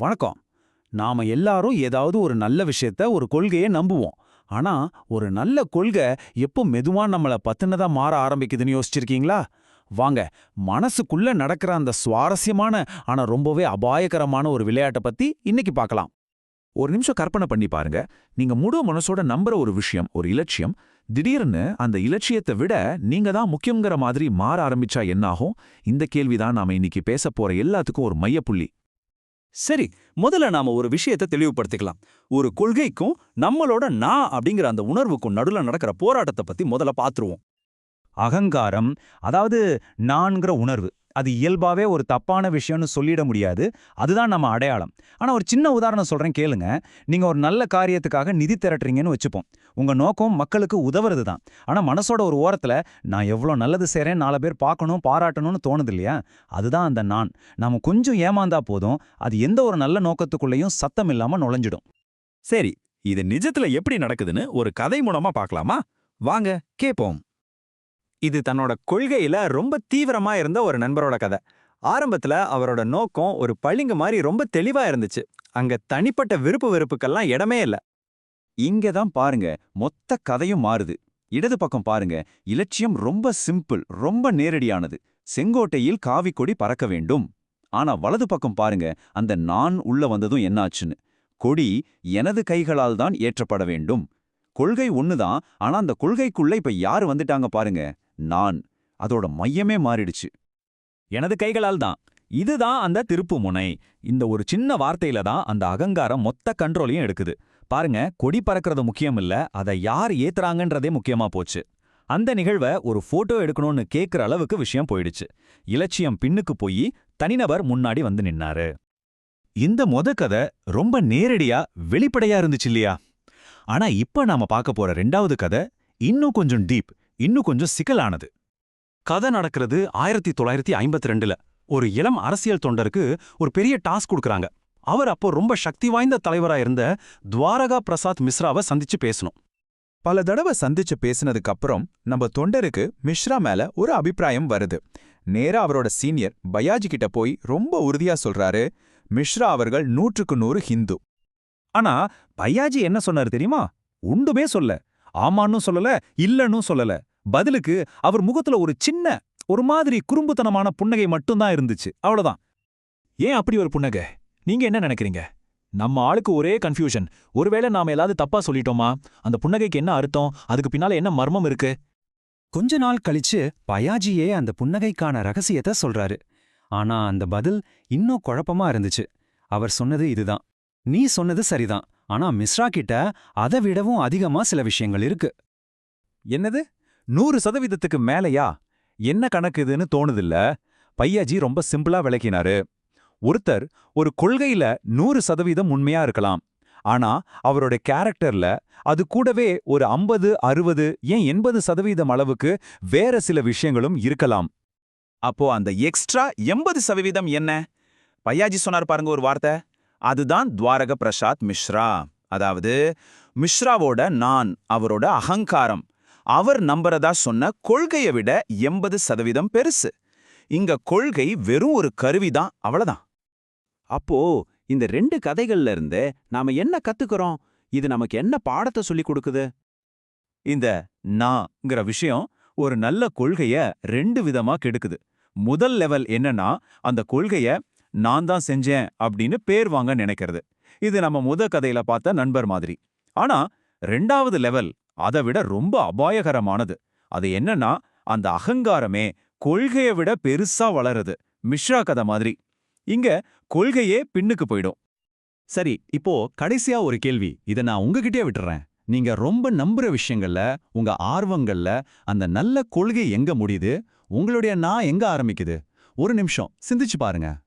வணக்கம். நாம எல்லாரும் ஏதாவது ஒரு நல்ல விஷயத்த ஒரு கொள்கையை நம்புவோம். ஆனா ஒரு நல்ல கொள்கை எப்போ மெதுவா நம்மள பத்தினதா மாற ஆரம்பிக்குதுன்னு யோசிச்சிருக்கீங்களா? வாங்க மனசுக்குள்ள நடக்கிற அந்த சுவாரஸ்யமான ஆனா ரொம்பவே அபாயகரமான ஒரு விளையாட்டை பத்தி இன்னைக்கு பார்க்கலாம். ஒரு நிமிஷம் கற்பனை பண்ணி பாருங்க. நீங்க முழு மனசோட நம்புற ஒரு விஷயம் ஒரு இலட்சியம் திடீர்னு அந்த இலட்சியத்தை விட நீங்க தான் முக்கியங்கிற மாதிரி மாற ஆரம்பிச்சா என்னாகும் இந்த கேள்விதான் நாம இன்னைக்கு பேச போற எல்லாத்துக்கும் ஒரு மையப்புள்ளி. சரி முதல்ல நாம ஒரு விஷயத்தை தெளிவுபடுத்திக்கலாம். ஒரு கொள்கைக்கும் நம்மளோட நான் அப்படிங்கிற அந்த உணர்வுக்கும் நடுல நடக்கிற போராட்டத்தை பத்தி முதல்ல பாத்துருவோம். அகங்காரம் அதாவது நான்கிற உணர்வு அது இயல்பாவே ஒரு தப்பான விஷயம்னு சொல்லிட முடியாது அதுதான் நம்ம அடையாளம். ஆனா ஒரு சின்ன உதாரணம் சொல்றேன் கேளுங்க. நீங்க ஒரு நல்ல காரியத்துக்காக நிதி திரட்டுறீங்கன்னு வச்சுப்போம். உங்க நோக்கம் மக்களுக்கு உதவுறது தான் ஆனா மனசோட ஒரு ஓரத்துல நான் எவ்வளோ நல்லது செய்கிறேன் நாலு பேர் பார்க்கணும் பாராட்டணும்னு தோணுது இல்லையா அதுதான் அந்த நான். நாம கொஞ்சம் ஏமாந்தா போதும் அது எந்த ஒரு நல்ல நோக்கத்துக்குள்ளேயும் சத்தம் இல்லாம நுழைஞ்சிடும். சரி இது நிஜத்துல எப்படி நடக்குதுன்னு ஒரு கதை மூலமா பார்க்கலாமா? வாங்க கேப்போம். இது தன்னோட கொள்கையில ரொம்ப தீவிரமா இருந்த ஒரு நண்பரோட கதை. ஆரம்பத்துல அவரோட நோக்கம் ஒரு பளிங்கு மாதிரி ரொம்ப தெளிவா இருந்துச்சு. அங்க தனிப்பட்ட விருப்பு வெறுப்புக்கெல்லாம் இடமே இல்ல. இங்க தான் பாருங்க மொத்த கதையும் மாறுது. இடது பக்கம் பாருங்க இலட்சியம் ரொம்ப சிம்பிள் ரொம்ப நேரடியானது. செங்கோட்டையில் காவிக்கொடி பறக்க வேண்டும். ஆனா வலது பக்கம் பாருங்க அந்த நான் உள்ள வந்ததும் என்னாச்சுன்னு. கொடி எனது கைகளால் தான் ஏற்றப்பட வேண்டும். கொள்கை ஒண்ணுதான் ஆனா அந்த கொள்கைக்குள்ள இப்ப யாரு வந்துட்டாங்க பாருங்க நான். அதோட மையமே மாறிடுச்சு. எனது கைகளால் தான். இதுதான் அந்த திருப்பு முனை. இந்த ஒரு சின்ன வார்த்தையில தான் அந்த அகங்காரம் மொத்த கண்ட்ரோலையும் எடுக்குது. பாருங்க கொடி பறக்கிறது முக்கியம் இல்ல அதை யார் ஏத்துறாங்கன்றதே முக்கியமா போச்சு. அந்த நிகழ்வை ஒரு போட்டோ எடுக்கணும்னு கேக்குற அளவுக்கு விஷயம் போயிடுச்சு. இலட்சியம் பின்னுக்கு போய் தனிநபர் முன்னாடி வந்து நின்னாரு. இந்த மொத கதை ரொம்ப நேரடியா வெளிப்படையா இருந்துச்சு இல்லையா? ஆனா இப்ப நாம பார்க்க போற ரெண்டாவது கதை இன்னும் கொஞ்சம் டீப் இன்னும் கொஞ்சம் சிக்கலானது. கதை நடக்கிறது ஆயிரத்தி தொள்ளாயிரத்தி ஐம்பத்தி ரெண்டுல. ஒரு இளம் அரசியல் தொண்டருக்கு ஒரு பெரிய டாஸ்க் கொடுக்குறாங்க. அவர் அப்போ ரொம்ப சக்தி வாய்ந்த தலைவரா இருந்த துவாரகா பிரசாத் மிஸ்ராவை சந்திச்சு பேசணும். பல தடவை சந்திச்சு பேசினதுக்கு அப்புறம் நம்ம தொண்டருக்கு மிஸ்ரா மேல ஒரு அபிப்பிராயம் வருது. நேரா அவரோட சீனியர் பயாஜி கிட்ட போய் ரொம்ப உறுதியா சொல்றாரு மிஸ்ரா அவர்கள் நூற்றுக்கு நூறு ஹிந்து. ஆனா பையாஜி என்ன சொன்னாரு தெரியுமா? உண்டுமே சொல்ல. ஆமான்னு சொல்லல இல்லன்னு சொல்லல. பதிலுக்கு அவர் முகத்துல ஒரு சின்ன ஒரு மாதிரி குறும்புத்தனமான புன்னகை மட்டும்தான் இருந்துச்சு. அவ்வளவுதான். ஏன் அப்படி ஒரு புன்னகை? நீங்க என்ன நினைக்கிறீங்க? நம்ம ஆளுக்கு ஒரே கன்ஃபியூஷன் ஒருவேளை நாம ஏதாவது தப்பா சொல்லிட்டோமா? அந்த புன்னகைக்கு என்ன அர்த்தம்? அதுக்கு பின்னால என்ன மர்மம் இருக்கு? கொஞ்ச நாள் கழிச்சு பயாஜியே அந்த புன்னகைக்கான ரகசியத்தை சொல்றாரு. ஆனா அந்த பதில் இன்னும் குழப்பமா இருந்துச்சு. அவர் சொன்னது இதுதான். நீ சொன்னது சரிதான். ஆனா மிஸ்ரா கிட்ட அதை விடவும் அதிகமா சில விஷயங்கள் இருக்கு. என்னது? நூறு சதவீதத்துக்கு மேலையா? என்ன கணக்கு இதுன்னு தோணுதில்ல? பையாஜி ரொம்ப சிம்பிளா விளக்கினாரு. ஒருத்தர் ஒரு கொள்கையில நூறு சதவீதம் உண்மையா இருக்கலாம். ஆனா அவரோட கேரக்டர்ல அது கூடவே ஒரு ஐம்பது அறுபது ஏன் எண்பது சதவீதம் அளவுக்கு வேற சில விஷயங்களும் இருக்கலாம். அப்போ அந்த எக்ஸ்ட்ரா எண்பது சதவீதம் என்ன? பையாஜி சொன்னார் பாருங்க ஒரு வார்த்தை. அதுதான் துவாரக பிரசாத் மிஸ்ரா அதாவது மிஸ்ராவோட நான் அவரோட அகங்காரம். அவர் நம்புறதா சொன்ன கொள்கையை விட எண்பது சதவீதம் பெருசு. இங்க கொள்கை வெறும் ஒரு கருவிதான் அவ்வளவுதான். அப்போ இந்த ரெண்டு கதைகள்ல இருந்து நாம என்ன கத்துக்கிறோம்? இது நமக்கு என்ன பாடத்தை சொல்லி கொடுக்குது? இந்த நாங்கிற விஷயம் ஒரு நல்ல கொள்கைய ரெண்டு விதமா கெடுக்குது. முதல் லெவல் என்னன்னா அந்த கொள்கைய நான் தான் செஞ்சேன் அப்படின்னு பேர் வாங்க நினைக்கிறது. இது நம்ம முத கதையில பார்த்த நண்பர் மாதிரி. ஆனா ரெண்டாவது லெவல் அதை விட ரொம்ப அபாயகரமானது. அது என்னன்னா அந்த அகங்காரமே கொள்கையை விட பெருசா வளருது. மிஸ்ரா கதை மாதிரி. இங்க கொள்கையே பின்னுக்கு போயிடும். சரி இப்போ கடைசியா ஒரு கேள்வி. இதை நான் உங்ககிட்டயே விட்டுறேன். நீங்க ரொம்ப நம்புற விஷயங்கள்ல உங்க ஆர்வங்கள்ல அந்த நல்ல கொள்கை எங்க முடியுது? உங்களுடைய நான் எங்க ஆரம்பிக்குது? ஒரு நிமிஷம் சிந்திச்சு பாருங்க.